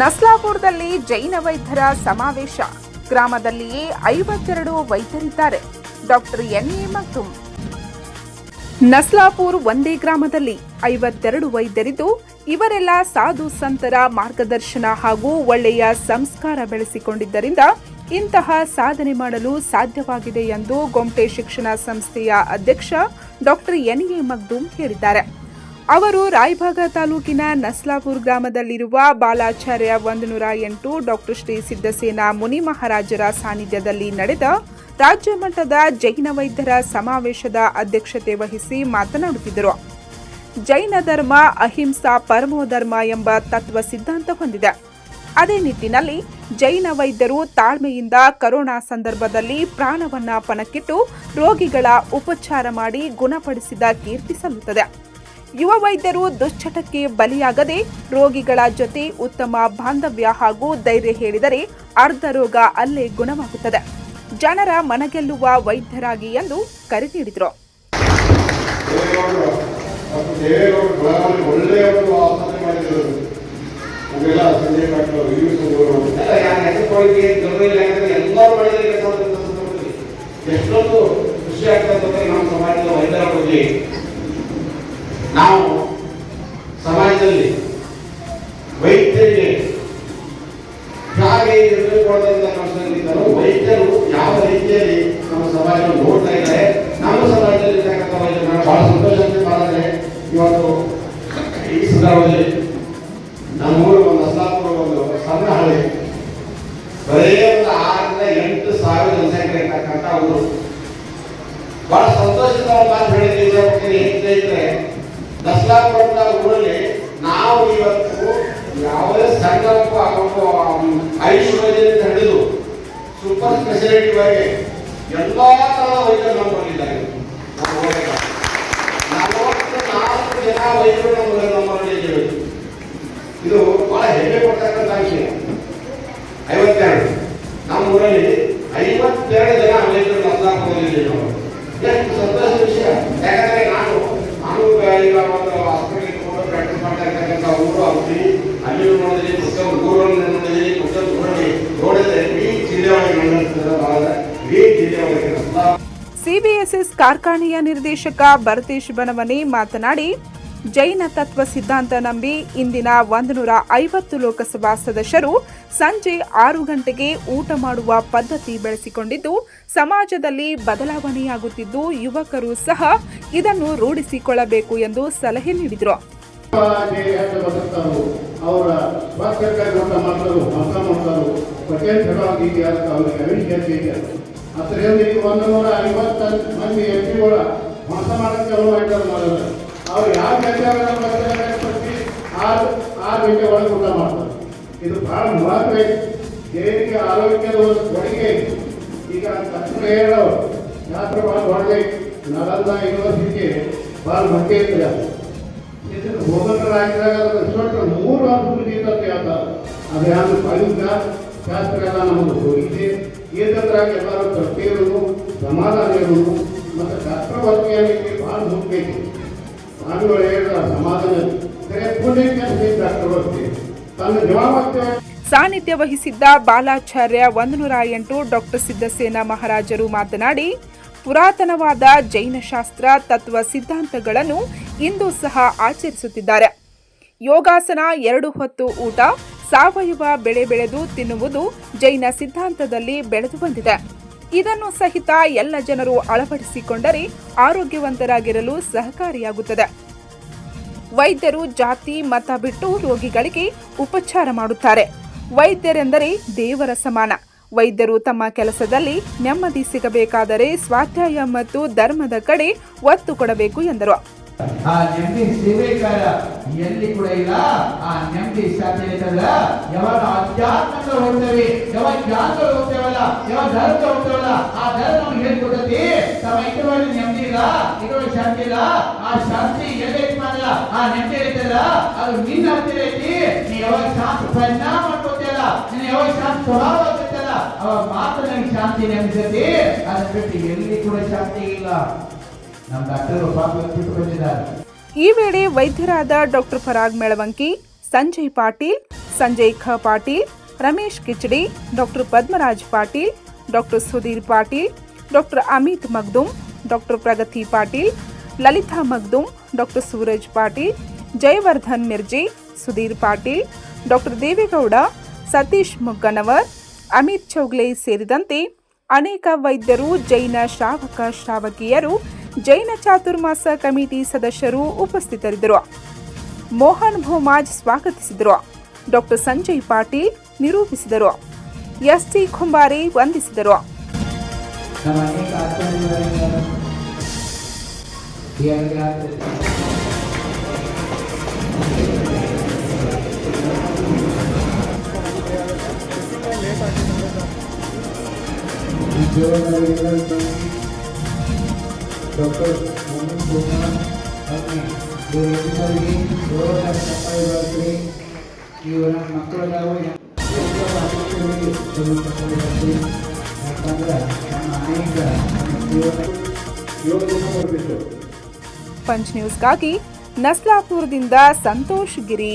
ನಸ್ಲಾಪುರದಲ್ಲಿ ಜೈನ ವೈದ್ಯರ ಸಮಾವೇಶ. ಗ್ರಾಮದಲ್ಲಿಯೇ ಐವತ್ತೆರಡು ವೈದ್ಯರಿದ್ದಾರೆ. Doctor N A Magdum Naslapur ಒಂದೇ ಗ್ರಾಮದಲ್ಲಿ ಐವತ್ತೆರಡು ವೈದ್ಯರಿದ್ದು, ಇವರೆಲ್ಲ ಸಾಧು ಸಂತರ ಮಾರ್ಗದರ್ಶನ ಹಾಗೂ ಒಳ್ಳೆಯ ಸಂಸ್ಕಾರ ಬೆಳೆಸಿಕೊಂಡಿದ್ದರಿಂದ ಇಂತಹ ಸಾಧನೆ ಮಾಡಲು ಸಾಧ್ಯವಾಗಿದೆ ಎಂದು ಗೊಮ್ಟೆ ಶಿಕ್ಷಣ ಸಂಸ್ಥೆಯ ಅಧ್ಯಕ್ಷ ಡಾಕ್ಟರ್ ಎನ್ ಎ ಮಗ್ದುಮ್ ಹೇಳಿದ್ದಾರೆ. ಅವರು ರಾಯಭಾಗ ತಾಲೂಕಿನ ನಸ್ಲಾಪುರ್ ಗ್ರಾಮದಲ್ಲಿರುವ ಬಾಲಾಚಾರ್ಯ ಒಂದು ನೂರ ಎಂಟು, ಡಾಕ್ಟರ್ ಶ್ರೀ ಸಿದ್ದಸೇನಾ ಮುನಿ ಮಹಾರಾಜರ ಸಾನ್ನಿಧ್ಯದಲ್ಲಿ ನಡೆದ ರಾಜ್ಯ ಮಟ್ಟದ ಜೈನ ವೈದ್ಯರ ಸಮಾವೇಶದ ಅಧ್ಯಕ್ಷತೆ ವಹಿಸಿ ಮಾತನಾಡುತ್ತಿದ್ದರು. ಜೈನ ಧರ್ಮ, ಅಹಿಂಸಾ ಪರಮೋಧರ್ಮ ಎಂಬ ತತ್ವ ಸಿದ್ಧಾಂತ ಹೊಂದಿದೆ. ಅದೇ ನಿಟ್ಟಿನಲ್ಲಿ ಜೈನ ವೈದ್ಯರು ತಾಳ್ಮೆಯಿಂದ ಕರೋನಾ ಸಂದರ್ಭದಲ್ಲಿ ಪ್ರಾಣವನ್ನ ಪಣಕ್ಕಿಟ್ಟು ರೋಗಿಗಳ ಉಪಚಾರ ಮಾಡಿ ಗುಣಪಡಿಸಿದ ಕೀರ್ತಿ ಸಲ್ಲುತ್ತದೆ. ಯುವ ವೈದ್ಯರು ದುಶ್ಚಟಕ್ಕೆ ಬಲಿಯಾಗದೆ ರೋಗಿಗಳ ಜೊತೆ ಉತ್ತಮ ಬಾಂಧವ್ಯ ಹಾಗೂ ಧೈರ್ಯ ಹೇಳಿದರೆ ಅರ್ಧ ರೋಗ ಅಲ್ಲೇ ಗುಣವಾಗುತ್ತದೆ ಜನರ ಮನಗೆಲ್ಲುವ ವೈದ್ಯರಾಗಿ ಎಂದು ಕರೆ ನೀಡಿದರು. ಎಷ್ಟೊಂದು ಖುಷಿ ನಮ್ಮ ಸಮಾಜದ ವೈದ್ಯರ ನಾವು ಸಮಾಜದಲ್ಲಿ ವೈದ್ಯರಿಗೆ ಹೇಗೆ ಇರಬೇಕು ಅನ್ನೋದನ್ನ ವೈದ್ಯರು ಯಾವ ರೀತಿಯಲ್ಲಿ ನಮ್ಮ ಸಮಾಜವನ್ನು ನೋಡ್ತಾ ಇದ್ದಾರೆ, ನಮ್ಮ ಸಮಾಜದಲ್ಲಿ ಇರ್ತಕ್ಕಂಥ ವೈದ್ಯರು ನಾನು ಬಹಳ ಸಂತೋಷ ಅಂತ ಮಾಡಿದ್ರೆ ಇವತ್ತು ಈ ಸಂದರ್ಭದಲ್ಲಿ ನಮ್ಮೂರು ಒಂದು ಅಸ್ಲಾಪುರ ಒಂದು ಸಣ್ಣ ಹಳ್ಳಿ ಬರೇ ಒಂದು ಆರರಿಂದ ಎಂಟು ಸಾವಿರ ಜನಸಂಖ್ಯೆ ಇರ್ತಕ್ಕಂಥ ಊರು. ಬಹಳ ಸಂತೋಷದ ಮಾತು ಹೇಳಿದ್ರೆ ಏನ್ ಸ್ನೇಹಿತರೆ ದಸ್ಲಾಪುರ ಊರಲ್ಲಿ ನಾವು ಇವತ್ತು ಯಾವುದೇ ಸಣ್ಣ ಆಯುಷ್ ವೈದ್ಯರಿಂದ ಹಿಡಿದು ಸೂಪರ್ ಸ್ಪೆಷಾಲಿಟಿ ವರೆಗೆ ಎಲ್ಲ ತರಹದ ವೈದ್ಯರು ನಮ್ಮಲ್ಲಿದ್ದಾರೆ ನಲವತ್ತು ನಾಲ್ಕು ಜನ ವೈದ್ಯರು ನಮ್ಮ ನಮ್ಮಲ್ಲಿ ಇದ್ದೀವಿ. ಇದು ಬಹಳ ಹೆಮ್ಮೆ ಪಡ್ತಕ್ಕಂಥ ವಿಷಯ. ಐವತ್ತೆರಡು. ನಮ್ಮ ಊರಲ್ಲಿ ಐವತ್ತೆರಡು ಜನ ವೈದ್ಯರು ನಸ್ಲಾಪುರದಲ್ಲಿ ನಾವು ಎಷ್ಟು ಸಂತೋಷದ ವಿಷಯ ಯಾಕಂದ್ರೆ ನಾನು ನಾನು ಈಗ ಒಂದು ಹಾಸ್ಪಿಟಲ್ ಹೋಗಿ ಪ್ರಾಕ್ಟೀಸ್ ಮಾಡ್ತಾ ಇರ್ತಕ್ಕಂಥ ಊರು ಅವ್ರಿ ಅಲ್ಲಿ ನೋಡಿದ್ರಿ ಪುಸ್ತಕ ಊರನ್ನು ನೋಡಿದ್ರಿ ಪುಸ್ತಕ ನೋಡಿ ನೋಡಿದ್ರೆ ಇಡೀ ಜಿಲ್ಲೆ ಒಳಗೆ ನಡೆಸ್ತಾರೆ ಬಹಳ ಇಡೀ ಜಿಲ್ಲೆ ಒಳಗೆ ನಸ್ಲಾಪುರ ಸಿಬಿಎಸ್ಎಸ್ ಕಾರ್ಖಾನೆಯ ನಿರ್ದೇಶಕ ಭರತೇಶ್ ಬನವನಿ ಮಾತನಾಡಿ, ಜೈನ ತತ್ವ ಸಿದ್ಧಾಂತ ನಂಬಿ ಇಂದಿನ ಒಂದು ನೂರ ಐವತ್ತು ಲೋಕಸಭಾ ಸದಸ್ಯರು ಸಂಜೆ ಆರು ಗಂಟೆಗೆ ಊಟ ಮಾಡುವ ಪದ್ಧತಿ ಬೆಳೆಸಿಕೊಂಡಿದ್ದು, ಸಮಾಜದಲ್ಲಿ ಬದಲಾವಣೆಯಾಗುತ್ತಿದ್ದು ಯುವಕರು ಸಹ ಇದನ್ನು ರೂಢಿಸಿಕೊಳ್ಳಬೇಕು ಎಂದು ಸಲಹೆ ನೀಡಿದರು. ಈಗ ಒಂದು ನೂರ ಐವತ್ತು ಮಂದಿ ಎಂ ಪಿಗಳ ಮೋಸ ಮಾಡಕ್ಕೆ ಕೆಲವು ಮಾಡಿದ್ದಾರೆ ಮಾಡಿದ್ರು ಅವ್ರು ಯಾವ ಗಂಟೆ ಆರು ಆರು ಗಂಟೆ ಒಳಗೆ ಊಟ ಮಾಡ್ತಾರೆ. ಇದು ಭಾಳ ಮಹತ್ವ ದೇಹಕ್ಕೆ ಆರೋಗ್ಯದ ಒಂದು ಕೊಡುಗೆ ಈಗ ತಕ್ಷಣ ಹೇಳೋ ಶಾಸ್ತ್ರ ಭಾಳ ದೊಡ್ಡದೈತಿ ನಲಂದ ಯೂನಿವರ್ಸಿಟಿ ಭಾಳ ಮಟ್ಟಿ ಇದ್ರೆ ಇದನ್ನು ಸ್ವಲ್ಪ ಅದರ ಮೂರು ಮುಗಿದಂತ ಹೇಳ್ತಾರೆ. ಅದು ಯಾರು ಪಡಿತ ಶಾಸ್ತ್ರ ಎಲ್ಲ ನಮಗೆ ಹೋಗಿದೆ ಏಕಂದ್ರಾಗ ಎಲ್ಲರೂ ತೃಪ್ತಿ ಇರೋದು ಸಮಾಧಾನ ಇರೋದು ಮತ್ತು ಡಾಕ್ಟರ್ ವರ್ಗೀಯಕ್ಕೆ ಭಾಳ ಮುಖ್ಯ ಐತಿ ಸ್ವಾಮಿಗಳು ಹೇಳಿದ ಸಮಾಧಾನ ಸರಿ ಪುಣ್ಯ ಡಾಕ್ಟರ್ ವರ್ಗ ತನ್ನ ಜವಾಬ್ದಾರಿ ಸಾನ್ನಿಧ್ಯ ವಹಿಸಿದ್ದ ಬಾಲಾಚಾರ್ಯ ಒಂದು ನೂರ ಎಂಟು ಡಾಕ್ಟರ್ ಸಿದ್ದಸೇನಾ ಮಹಾರಾಜರು ಮಾತನಾಡಿ, ಪುರಾತನವಾದ ಜೈನಶಾಸ್ತ್ರ, ತತ್ವ ಸಿದ್ಧಾಂತಗಳನ್ನು ಇಂದು ಸಹ ಆಚರಿಸುತ್ತಿದ್ದಾರೆ. ಯೋಗಾಸನ ಎರಡು ಹೊತ್ತು ಊಟ ಸಾವಯವ ಬೆಳೆ ಬೆಳೆದು ತಿನ್ನುವುದು ಜೈನ ಸಿದ್ಧಾಂತದಲ್ಲಿ ಬೆಳೆದು ಬಂದಿದೆ. ಇದನ್ನು ಸಹಿತ ಎಲ್ಲ ಜನರು ಅಳವಡಿಸಿಕೊಂಡರೆ ಆರೋಗ್ಯವಂತರಾಗಿರಲು ಸಹಕಾರಿಯಾಗುತ್ತದೆ. ವೈದ್ಯರು ಜಾತಿ, ಮತ ಬಿಟ್ಟು ರೋಗಿಗಳಿಗೆ ಉಪಚಾರ ಮಾಡುತ್ತಾರೆ. ವೈದ್ಯರೆಂದರೆ ದೇವರ ಸಮಾನ. ವೈದ್ಯರು ತಮ್ಮ ಕೆಲಸದಲ್ಲಿ ನೆಮ್ಮದಿ ಸಿಗಬೇಕಾದರೆ ಸ್ವಾಧ್ಯಾಯ ಮತ್ತು ಧರ್ಮದ ಕಡೆ ಒತ್ತು ಕೊಡಬೇಕು ಎಂದರು. ಆ ನೆಮ್ಮದಿ ಸೇವೆಕಾರ ಎಲ್ಲಿ ಕೂಡ ಇಲ್ಲ. ಆ ನೆಮ್ಮದಿ ಸಾಧ್ಯ ಇರ್ತದ ಯಾವಾಗ ಅಧ್ಯಾತ್ಮಕ ಹೋಗ್ತೇವೆ ಯಾವಾಗ ಜ್ಞಾನಗಳು ಹೋಗ್ತೇವಲ್ಲ ಯಾವ ಧರ್ಮ ಹೋಗ್ತೇವಲ್ಲ ಆ ಧರ್ಮ ನಮ್ಗೆ ಹೇಳ್ಕೊಡತಿ ತಮ್ಮ ಇಟ್ಟುವಲ್ಲಿ ನೆಮ್ಮದಿ ಇಲ್ಲ ಶಾಂತಿ ಇಲ್ಲ. ಆ ಶಾಂತಿ ಎಲ್ಲೈತಿ ಮಾಡಲ್ಲ ಆ ನೆಮ್ಮದಿ ಇರ್ತದ ಅದು ನಿನ್ನ ಹತ್ತಿರ ಐತಿ. ನೀ ಯಾವಾಗ ಶಾಂತಿ ಪರಿಣಾಮ ಮಾಡ್ಕೊತಿಯಲ್ಲ ನೀನು ಯಾವಾಗ ಶಾಂತಿ ಸ್ವಭಾವ ಅವ ಅವಾಗ ಮಾತ್ರ ನನಗೆ ಶಾಂತಿ ನೆಮ್ಮದಿ ಅದನ್ನ ಬಿಟ್ಟು ಎಲ್ಲಿ ಕೂಡ ಶಾಂತಿ ಇಲ್ಲ. ಈ ವೇಳೆ ವೈದ್ಯರಾದ ಡಾಕ್ಟರ್ ಫರಾಗ್ ಮೆಳವಂಕಿ, ಸಂಜಯ್ ಪಾಟೀಲ್, ಸಂಜಯ್ ಖ Patil, Ramesh Kichadi, doctor Padmaraj Patil, doctor Sudhir Patil, doctor Amit Magdum, doctor Pragati Patil, Lalita Magdum, doctor Suraj Patil, Jayavardhan Mirji, Sudhir Patil, doctor Devegowda, Satish Mugganavar, Amit Chougle ಸೇರಿದಂತೆ ಅನೇಕ ವೈದ್ಯರು, ಜೈನ ಶ್ರಾವಕ ಶ್ರಾವಕಿಯರು ಜೈನ ಚಾತುರ್ಮಾಸ committee ಸದಸ್ಯರು ಉಪಸ್ಥಿತರಿದ್ದರು. ಮೋಹನ್ ಭೋಮಾಜ್ ಸ್ವಾಗತಿಸಿದರು. Doctor Sanjay Patil ನಿರೂಪಿಸಿದರು. ST ಖುಂಬಾರಿ ವಂದಿಸಿದರು. ಮೋಹನ್ ಕುಮಾರ್ ಅವರಿಗೆ ಎಲ್ಲರಿಗೆ ಗೌರವ ಸಫಾಯಿ ಬರಲಿ ಇವರ ಮಕ್ಕಳದಾವು ಯಾಕಂದ್ರೆ ನಮ್ಮ ಅನೇಕ ಏಳು ಪಂಚ್ ನ್ಯೂಸ್ಗಾಗಿ ನಸ್ಲಾಪುರದಿಂದ ಸಂತೋಷ್ ಗಿರಿ.